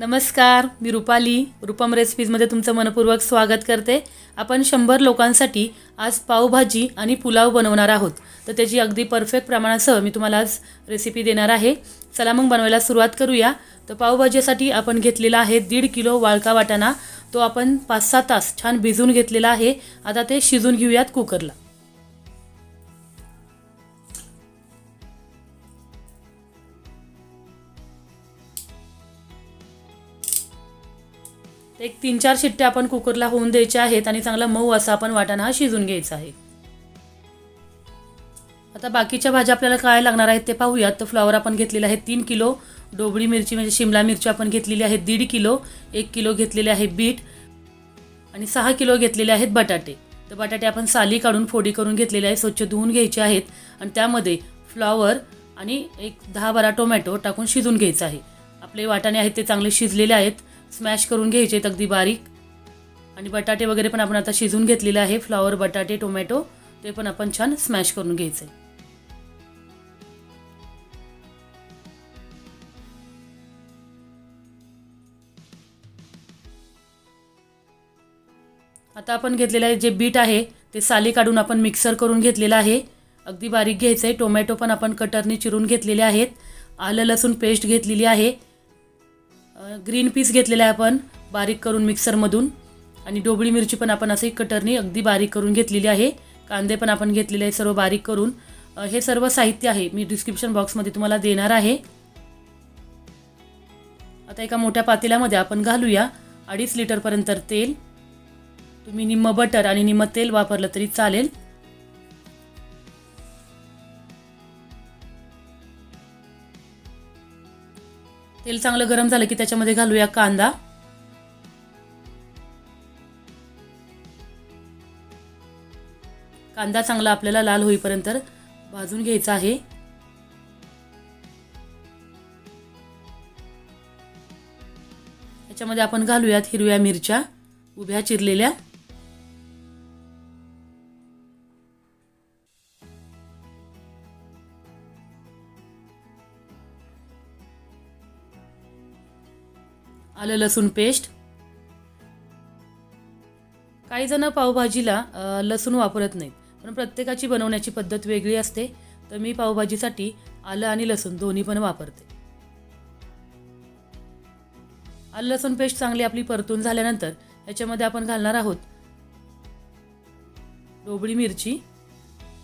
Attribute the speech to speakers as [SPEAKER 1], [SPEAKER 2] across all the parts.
[SPEAKER 1] नमस्कार मी रुपाली. रुपम रेसिपीजमध्ये तुमचं मनपूर्वक स्वागत करते. आपण शंभर लोकांसाठी आज पावभाजी आणि पुलाव बनवणार आहोत. तर त्याची अगदी परफेक्ट प्रमाणासह मी तुम्हाला आज रेसिपी देणार आहे. चला मग बनवायला सुरुवात करूया. तर पावभाजीसाठी आपण घेतलेला आहे दीड किलो वाळका वाटाणा. तो आपण पाच सहा तास छान भिजून घेतलेला आहे. आता ते शिजून घेऊयात कुकरला एक तीन चार शिट्ट्या आपण कुकरला होऊन द्यायच्या आहेत आणि चांगला मऊ असा आपण वाटाणा हा शिजून घ्यायचा आहे. आता बाकीच्या भाज्या आपल्याला काय लागणार आहेत ते पाहूयात. तर फ्लॉवर आपण घेतलेला आहे तीन किलो. डोबळी मिरची म्हणजे शिमला मिरची आपण घेतलेली आहे दीड किलो. एक किलो घेतलेले आहे बीट. आणि सहा किलो घेतलेले आहेत बटाटे. तर बटाटे आपण साली काढून फोडी करून घेतलेले आहे स्वच्छ धुवून घ्यायचे आहेत. आणि त्यामध्ये फ्लॉवर आणि एक दहा बारा टोमॅटो टाकून शिजून घ्यायचं आहे. आपले वाटाणे आहेत ते चांगले शिजलेले आहेत. स्मॅश करून घ्यायचे आहेत अगदी बारीक. आणि बटाटे वगैरे पण आपण आता शिजून घेतलेले आहे. फ्लॉवर बटाटे टोमॅटो ते पण आपण छान स्मॅश करून घ्यायचे. आता आपण घेतलेलं आहे जे बीट आहे ते साली काढून आपण मिक्सर करून घेतलेलं आहे. अगदी बारीक घ्यायचं आहे टोमॅटो पण आपण कटरने चिरून घेतलेले आहेत. आलं लसूण पेस्ट घेतलेली आहे. ग्रीन पीस घेतलेला आहे आपण बारीक करून मिक्सरमधून आणि डोबळी मिरची पण आपण असे कटरनी अगदी बारीक करून घेतलेली आहे. कांदे पण आपण घेतलेले आहे सर्व बारीक करून. हे सर्व साहित्य आहे मी डिस्क्रिप्शन बॉक्समध्ये तुम्हाला देणार आहे. आता एका मोठ्या पातेल्यामध्ये आपण घालूया अडीच लिटरपर्यंत तेल. तुम्ही निम्म बटर आणि निम्म तेल वापरलं तरी चालेल. तेल चांगलं गरम झालं की त्याच्यामध्ये घालूया कांदा. कांदा चांगला आपल्याला लाल होईपर्यंत भाजून घ्यायचा आहे. त्याच्यामध्ये आपण घालूयात हिरव्या मिरच्या उभ्या चिरलेल्या. आलं लसूण पेस्ट. काही जण पावभाजीला लसूण वापरत नाहीत. पण प्रत्येकाची बनवण्याची पद्धत वेगळी असते. तर मी पावभाजीसाठी आलं आणि लसूण दोन्ही पण वापरते. आलं लसूण पेस्ट चांगली आपली परतून झाल्यानंतर ह्याच्यामध्ये आपण घालणार आहोत डोबळी मिरची.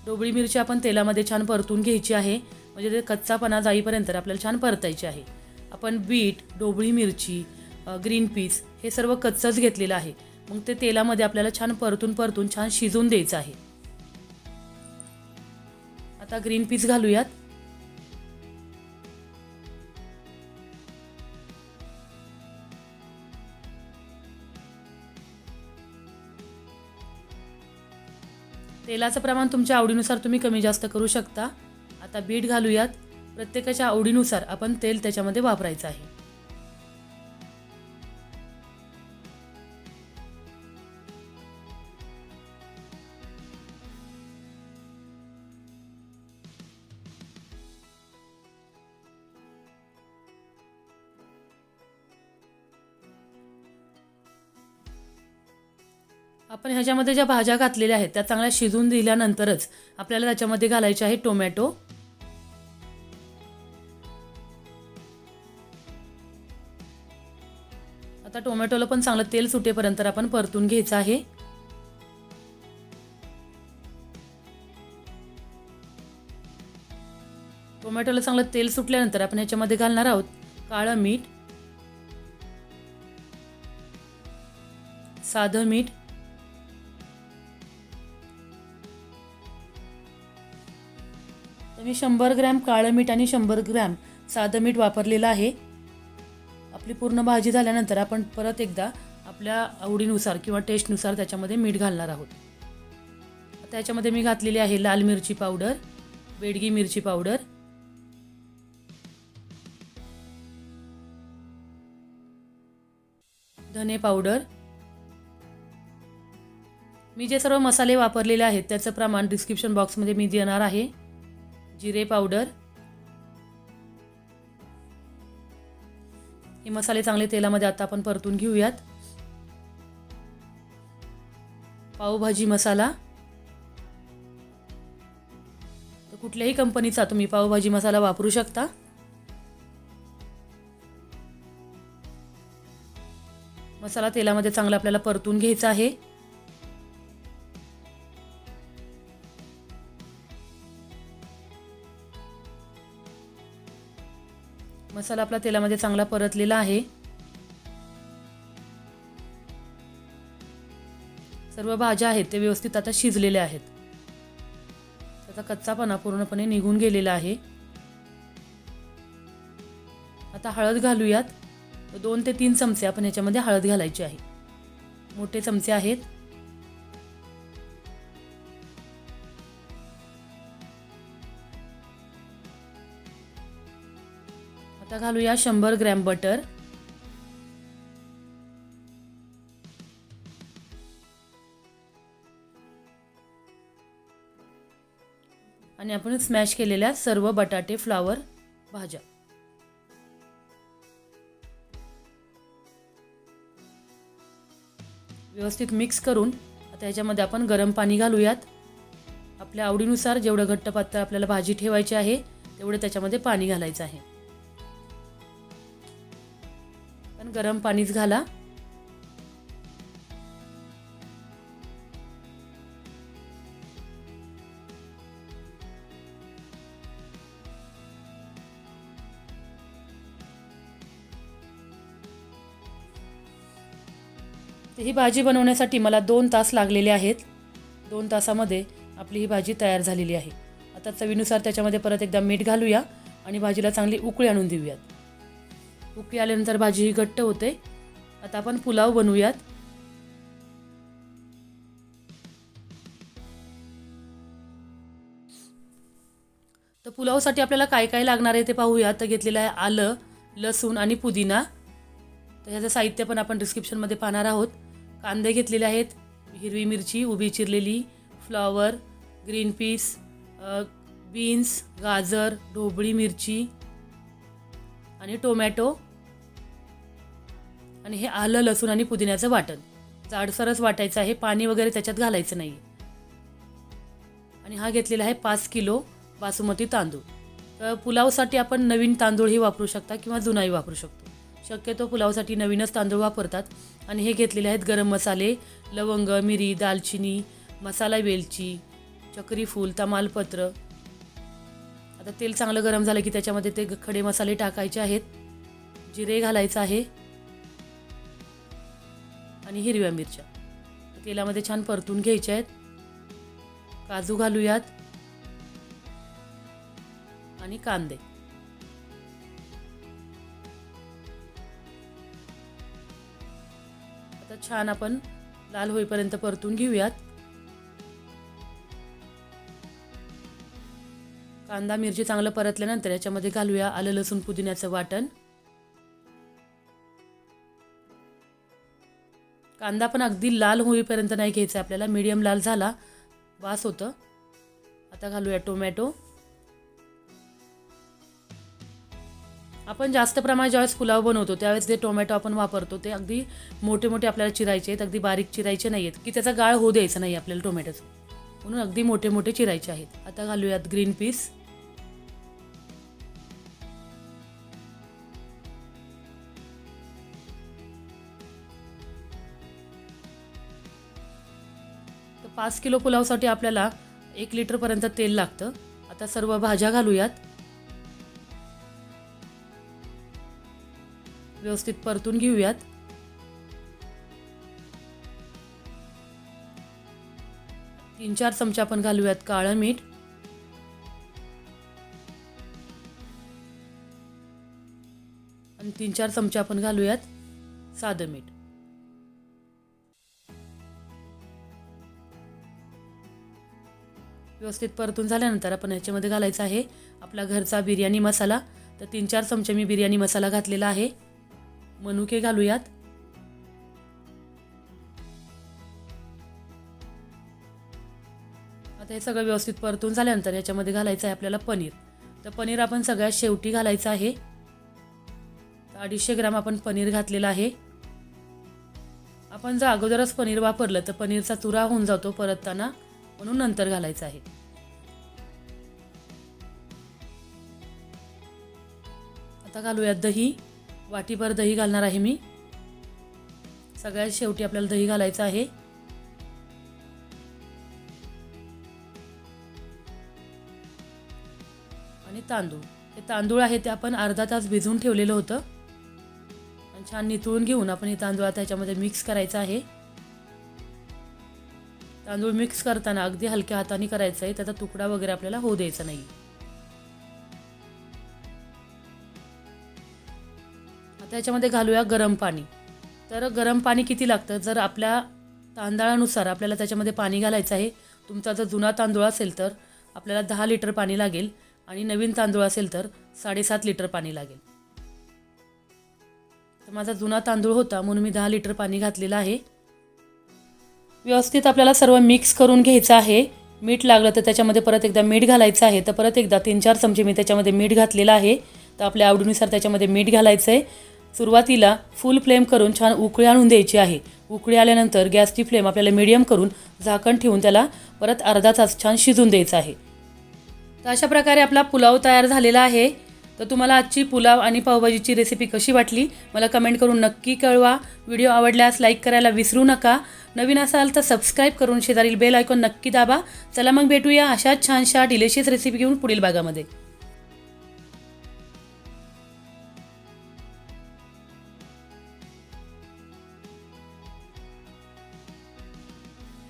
[SPEAKER 1] डोबळी मिरची आपण तेलामध्ये छान परतून घ्यायची आहे. म्हणजे ते कच्चापणा जाईपर्यंत आपल्याला छान परतायची आहे. आपण बीट डोबळी मिरची ग्रीन पीस हे सर्व कच्चंच घेतलेलं आहे. मग ते तेलामध्ये आपल्याला छान परतून परतून छान शिजवून द्यायचं आहे. आता ग्रीन पीस घालूयात. तेलाचं प्रमाण तुमच्या आवडीनुसार तुम्ही कमी जास्त करू शकता. आता बीट घालूयात. प्रत्येकाच्या आवडीनुसार आपण तेल त्याच्यामध्ये वापरायचं आहे. आपण ह्याच्यामध्ये ज्या भाज्या घातलेल्या आहेत त्या चांगल्या शिजून दिल्यानंतरच आपल्याला त्याच्यामध्ये घालायचे आहे टोमॅटो. आता टोमॅटोला पण चांगलं तेल सुटेपर्यंत आपण परतून घ्यायचं आहे. टोमॅटोला चांगलं तेल सुटल्यानंतर आपण ह्याच्यामध्ये घालणार आहोत काळं मीठ साधं मीठ मी शंभर ग्रॅम काळं मीठ आणि शंभर ग्रॅम साधं मीठ वापरलेलं आहे. आपली पूर्ण भाजी झाल्यानंतर आपण परत एकदा आपल्या आवडीनुसार किंवा टेस्टनुसार त्याच्यामध्ये मीठ घालणार आहोत. त्याच्यामध्ये मी घातलेली आहे लाल मिरची पावडर बेडगी मिरची पावडर. धने पावडर. मी जे सर्व मसाले वापरलेले आहेत त्याचं प्रमाण डिस्क्रिप्शन बॉक्समध्ये मी देणार आहे. जिरे पावडर. हे मसाले चांगले तेलामध्ये आता आपण परतून घेऊयात. पावभाजी मसाला. तर कुठल्याही कंपनीचा तुम्ही पावभाजी मसाला वापरू शकता. मसाला तेलामध्ये चांगला आपल्याला परतून घ्यायचा आहे. मसाला आपला तेलामध्ये चांगला परतलेला आहे. सर्व भाज्या आहेत ते व्यवस्थित आता शिजलेल्या आहेत. त्याचा कच्चापणा पूर्णपणे निघून गेलेला आहे. आता हळद घालूयात. दोन ते तीन चमचे आपण ह्याच्यामध्ये हळद घालायची आहे. मोठे चमचे आहेत. आता घालूया शंभर ग्रॅम बटर. आणि आपण स्मॅश केलेल्या सर्व बटाटे फ्लावर भाज्या. व्यवस्थित मिक्स करून आता याच्यामध्ये आपण गरम पाणी घालूयात. आपल्या आवडीनुसार जेवढं घट्ट पातळ आपल्याला भाजी ठेवायची आहे तेवढं त्याच्यामध्ये पाणी घालायचं आहे. गरम पाणीच घाला. ही भाजी बनवण्यासाठी मला दोन तास लागलेले आहेत. दोन तासामध्ये आपली ही भाजी तयार झालेली आहे. आता चवीनुसार त्याच्यामध्ये परत एकदा मीठ घालूया आणि भाजीला चांगली उकळी आणून देऊयात. उकळी आल्यानंतर भाजी ही घट्ट होते. आता आपण पुलाव बनवूयात. तर पुलावसाठी आपल्याला काय काय लागणार आहे ते पाहूया. तर घेतलेलं आहे आलं लसूण आणि पुदिना. तर ह्याचं साहित्य पण आपण डिस्क्रिप्शनमध्ये पाहणार आहोत. कांदे घेतलेले आहेत. हिरवी मिरची उभी चिरलेली फ्लॉवर ग्रीन पीस बीन्स गाजर ढोबळी मिरची आणि टोमॅटो. आणि हे आलं लसूण आणि पुदिन्याचं वाटण. जाडसरच वाटायचं आहे पाणी वगैरे त्याच्यात घालायचं नाही आणि हा घेतलेला आहे पाच किलो बासुमती तांदूळ. तर पुलावसाठी आपण नवीन तांदूळही वापरू शकता किंवा जुनाही वापरू शकतो. शक्यतो पुलावसाठी नवीनच तांदूळ वापरतात. आणि हे घेतलेले आहेत गरम मसाले लवंग मिरी दालचिनी मसाला वेलची चक्री फूल तमालपत्र. आता तेल चांगलं गरम झालं की त्याच्यामध्ये ते खडे मसाले टाकायचे आहेत. जिरे घालायचं आहे. आणि हिरव्या मिरच्या. तेलामध्ये छान परतून घ्यायच्या आहेत. काजू घालूयात. आणि कांदे. आता छान आपण लाल होईपर्यंत परतून घेऊयात. कांदा मिरची चांगलं परतल्यानंतर याच्यामध्ये घालूया आलं लसूण पुदिन्याचं वाटण. कांदा पण अगदी लाल होईपर्यंत नाही घ्यायचा आपल्याला. मीडियम लाल झाला वास होतं. आता घालूया टोमॅटो आपण जास्त प्रमाणात ज्यावेळेस पुलाव बनवतो त्यावेळेस जे टोमॅटो आपण वापरतो ते अगदी मोठे मोठे आपल्याला चिरायचे आहेत अगदी बारीक चिरायचे नाही आहेत की त्याचा गाळ होऊ द्यायचा नाही आपल्याला टोमॅटोचं म्हणून अगदी मोठे मोठे चिरायचे आहेत. आता घालूयात ग्रीन पीस पाच किलो पुलावसाठी आपल्याला एक लिटरपर्यंत तेल लागतं. आता सर्व भाज्या घालूयात. व्यवस्थित परतून घेऊयात. तीन चार चमचे आपण घालूयात काळं मीठ. आणि तीन चार चमचे आपण घालूयात साधं मीठ. व्यवस्थित परतून झाल्यानंतर आपण ह्याच्यामध्ये घालायचा आहे आपला घरचा बिर्याणी मसाला. तर तीन चार चमचे मी बिर्याणी मसाला घातलेला आहे. मनुके घालूयात. आता हे सगळं व्यवस्थित परतून झाल्यानंतर याच्यामध्ये घालायचं आहे आपल्याला पनीर. तर पनीर आपण सगळ्यात शेवटी घालायचं आहे. अडीचशे ग्राम आपण पनीर घातलेलं आहे. आपण जर अगोदरच पनीर वापरलं तर पनीरचा चुरा होऊन जातो परतताना. म्हणून नंतर घालायचं आहे. आता घालूयात दही. वाटीभर दही घालणार आहे मी. सगळ्यात शेवटी आपल्याला दही घालायचं आहे. आणि तांदूळ. हे तांदूळ आहे ते आपण अर्धा तास भिजवून ठेवलेलं होतं. आणि छान नितळून घेऊन आपण हे तांदूळ आता ह्याच्यामध्ये मिक्स करायचं आहे. तांदूळ मिक्स करताना अगदी हलक्या हाताने करायचं आहे त्याचा तुकडा वगैरे आपल्याला होऊ द्यायचा नाही. आता याच्यामध्ये घालूया गरम पाणी. तर गरम पाणी किती लागतं? जर आपल्या तांदळानुसार आपल्याला त्याच्यामध्ये पाणी घालायचं आहे तुमचा जर जुना तांदूळ असेल तर आपल्याला दहा लिटर पाणी लागेल आणि नवीन तांदूळ असेल तर साडेसात लिटर पाणी लागेल. तर माझा जुना तांदूळ होता म्हणून मी दहा लिटर पाणी घातलेलं आहे. व्यवस्थित आपल्याला सर्व मिक्स करून घ्यायचं आहे. मीठ लागलं तर त्याच्यामध्ये परत एकदा मीठ घालायचं आहे. तर परत एकदा तीन चार चमचे मी त्याच्यामध्ये मीठ घातलेलं आहे. तर आपल्या आवडीनुसार त्याच्यामध्ये मीठ घालायचं आहे. सुरुवातीला फुल फ्लेम करून छान उकळी आणून द्यायची आहे. उकळी आल्यानंतर गॅसची फ्लेम आपल्याला मिडियम करून झाकण ठेवून त्याला परत अर्धा तास छान शिजून द्यायचं आहे. तर अशा प्रकारे आपला पुलाव तयार झालेला आहे. तर तुम्हाला आजची पुलाव आणि पावभाजीची रेसिपी कशी वाटली मला कमेंट करून नक्की कळवा. व्हिडिओ आवडल्यास लाईक करायला विसरू नका. नवीन असाल तर सबस्क्राईब करून शेजारील बेल आयकॉन नक्की दाबा. चला मग भेटूया अशाच छानशा डिलिशियस रेसिपी घेऊन पुढील भागामध्ये.